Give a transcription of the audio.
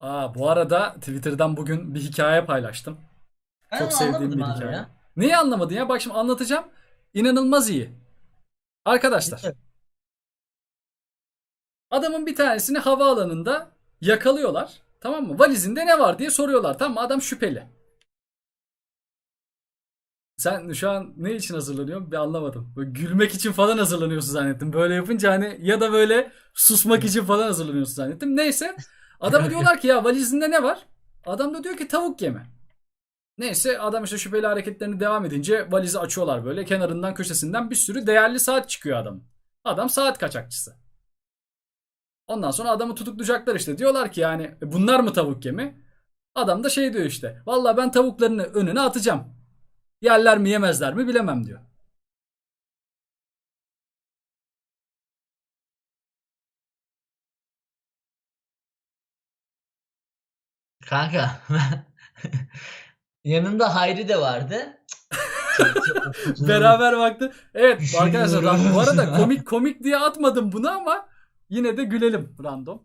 Aa, bu arada Twitter'dan bugün bir hikaye paylaştım. Ben Çok onu sevdiğim anlamadım bir abi hikaye. ya. Neyi anlamadın ya? Bak şimdi anlatacağım. İnanılmaz iyi. Arkadaşlar. Evet. Adamın bir tanesini havaalanında yakalıyorlar. Tamam mı? Valizinde ne var diye soruyorlar. Tamam mı? Adam şüpheli. Sen şu an ne için hazırlanıyorsun? Bir anlamadım. Böyle gülmek için falan hazırlanıyorsun zannettim. Böyle yapınca hani ya da böyle susmak için falan hazırlanıyorsun zannettim. Neyse. Adama diyorlar ki ya valizinde ne var? Adam da diyor ki tavuk yemi. Neyse adam işte şüpheli hareketlerini devam edince valizi açıyorlar böyle. Kenarından köşesinden bir sürü değerli saat çıkıyor adam. Adam saat kaçakçısı. Ondan sonra adamı tutuklayacaklar işte. Diyorlar ki yani "E, bunlar mı tavuk yemi? Adam da şey diyor işte. Vallahi ben tavuklarını önüne atacağım. Yerler mi yemezler mi bilemem diyor. Kanka. Yanımda Hayri de vardı. Beraber baktı. Evet arkadaşlar bu arada komik komik diye atmadım bunu ama yine de gülelim random.